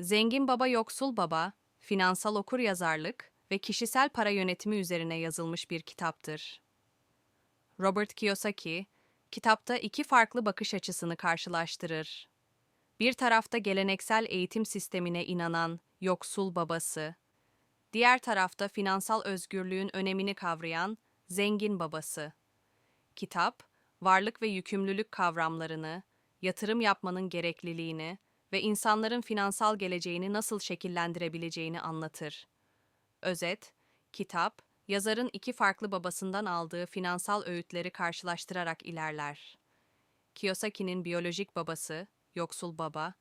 Zengin Baba Yoksul Baba, finansal okuryazarlık ve kişisel para yönetimi üzerine yazılmış bir kitaptır. Robert Kiyosaki, kitapta iki farklı bakış açısını karşılaştırır. Bir tarafta geleneksel eğitim sistemine inanan yoksul babası, diğer tarafta finansal özgürlüğün önemini kavrayan zengin babası. Kitap, varlık ve yükümlülük kavramlarını, yatırım yapmanın gerekliliğini ve insanların finansal geleceğini nasıl şekillendirebileceğini anlatır. Özet, kitap, yazarın iki farklı babasından aldığı finansal öğütleri karşılaştırarak ilerler. Kiyosaki'nin biyolojik babası, yoksul baba,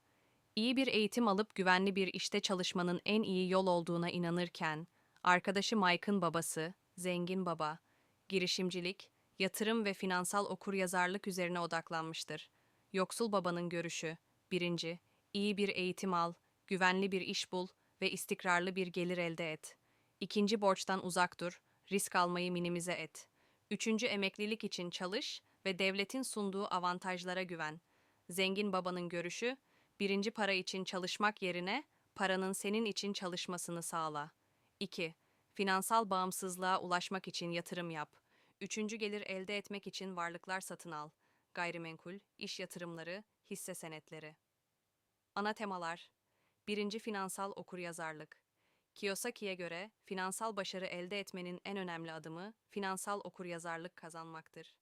iyi bir eğitim alıp güvenli bir işte çalışmanın en iyi yol olduğuna inanırken, arkadaşı Mike'ın babası, zengin baba, girişimcilik, yatırım ve finansal okuryazarlık üzerine odaklanmıştır. Yoksul babanın görüşü, birinci, iyi bir eğitim al, güvenli bir iş bul ve istikrarlı bir gelir elde et. İkinci, borçtan uzak dur, risk almayı minimize et. Üçüncü, emeklilik için çalış ve devletin sunduğu avantajlara güven. Zengin babanın görüşü, birinci para için çalışmak yerine paranın senin için çalışmasını sağla. 2. Finansal bağımsızlığa ulaşmak için yatırım yap. Üçüncü gelir elde etmek için varlıklar satın al. Gayrimenkul, iş yatırımları, hisse senetleri. Ana temalar 1. Finansal okuryazarlık Kiyosaki'ye göre finansal başarı elde etmenin en önemli adımı finansal okuryazarlık kazanmaktır.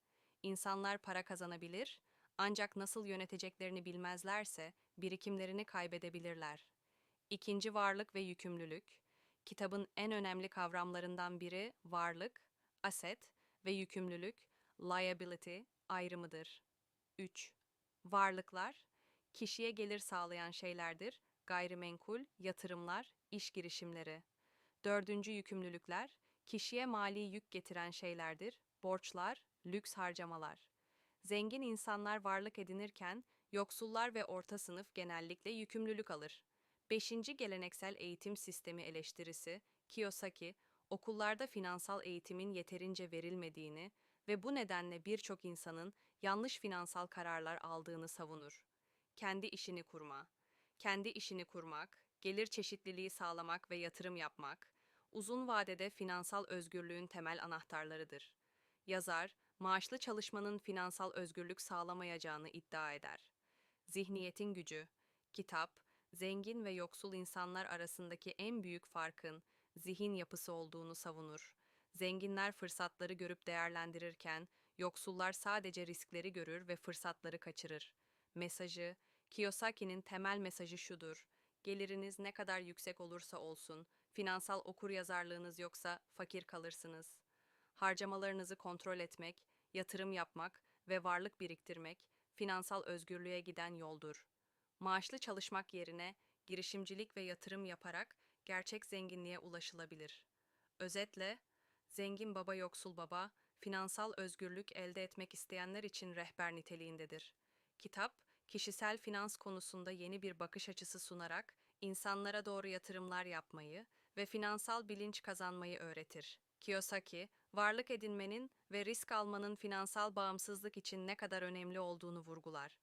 İnsanlar para kazanabilir ancak nasıl yöneteceklerini bilmezlerse birikimlerini kaybedebilirler. İkinci varlık ve yükümlülük. Kitabın en önemli kavramlarından biri varlık, asset ve yükümlülük, liability ayrımıdır. 3. Varlıklar, kişiye gelir sağlayan şeylerdir. Gayrimenkul, yatırımlar, iş girişimleri. Dördüncü yükümlülükler, kişiye mali yük getiren şeylerdir. Borçlar, lüks harcamalar. Zengin insanlar varlık edinirken, yoksullar ve orta sınıf genellikle yükümlülük alır. Beşinci geleneksel eğitim sistemi eleştirisi, Kiyosaki, okullarda finansal eğitimin yeterince verilmediğini ve bu nedenle birçok insanın yanlış finansal kararlar aldığını savunur. Kendi işini kurma. Kendi işini kurmak, gelir çeşitliliği sağlamak ve yatırım yapmak, uzun vadede finansal özgürlüğün temel anahtarlarıdır. Yazar, maaşlı çalışmanın finansal özgürlük sağlamayacağını iddia eder. Zihniyetin gücü, kitap, zengin ve yoksul insanlar arasındaki en büyük farkın zihin yapısı olduğunu savunur. Zenginler fırsatları görüp değerlendirirken, yoksullar sadece riskleri görür ve fırsatları kaçırır. Mesajı, Kiyosaki'nin temel mesajı şudur. Geliriniz ne kadar yüksek olursa olsun, finansal okuryazarlığınız yoksa fakir kalırsınız. Harcamalarınızı kontrol etmek, yatırım yapmak ve varlık biriktirmek finansal özgürlüğe giden yoldur. Maaşlı çalışmak yerine girişimcilik ve yatırım yaparak gerçek zenginliğe ulaşılabilir. Özetle, zengin baba yoksul baba, finansal özgürlük elde etmek isteyenler için rehber niteliğindedir. Kitap, kişisel finans konusunda yeni bir bakış açısı sunarak insanlara doğru yatırımlar yapmayı ve finansal bilinç kazanmayı öğretir. Kiyosaki, varlık edinmenin ve risk almanın finansal bağımsızlık için ne kadar önemli olduğunu vurgular.